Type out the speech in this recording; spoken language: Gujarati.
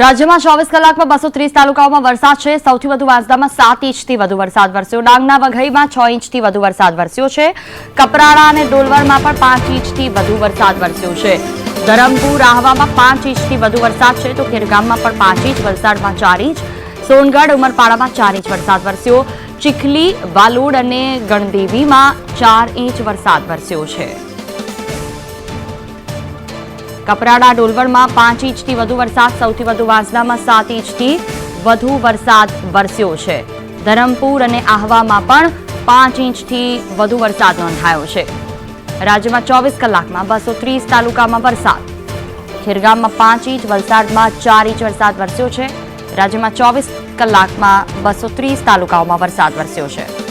રાજ્યમાં ચોવીસ કલાકમાં બસો ત્રીસ તાલુકાઓમાં વરસાદ છે. સૌથી વધુ વાંસદામાં સાત ઇંચથી વધુ વરસાદ વરસ્યો. ડાંગના વઘઈમાં છ ઇંચથી વધુ વરસાદ વરસ્યો છે. કપરાડા અને ડોલવરમાં પણ પાંચ ઇંચથી વધુ વરસાદ વરસ્યો છે. ધરમપુર આહવામાં પાંચ ઇંચથી વધુ વરસાદ છે. તો ખેરગામમાં પણ પાંચ ઇંચ, વલસાડમાં ચાર ઇંચ. સોનગઢ, ઉમરપાડામાં ચાર ઇંચ વરસાદ વરસ્યો. ચીખલી, વાલોડ અને ગણદેવીમાં ચાર ઇંચ વરસાદ વરસ્યો છે. કપરાડા ડોલવણમાં પાંચ ઇંચથી વધુ વરસાદ, સૌથી વધુ વાંસદામાં સાત ઇંચથી વધુ વરસાદ વરસ્યો છે. ધરમપુર અને આહવામાં પણ પાંચ ઇંચથી વધુ વરસાદ નોંધાયો છે. રાજ્યમાં ચોવીસ કલાકમાં બસો ત્રીસ તાલુકામાં વરસાદ. ખેરગામમાં પાંચ ઇંચ, વલસાડમાં ચાર ઇંચ વરસાદ વરસ્યો છે. રાજ્યમાં ચોવીસ કલાકમાં બસો ત્રીસ તાલુકાઓમાં વરસાદ વરસ્યો છે.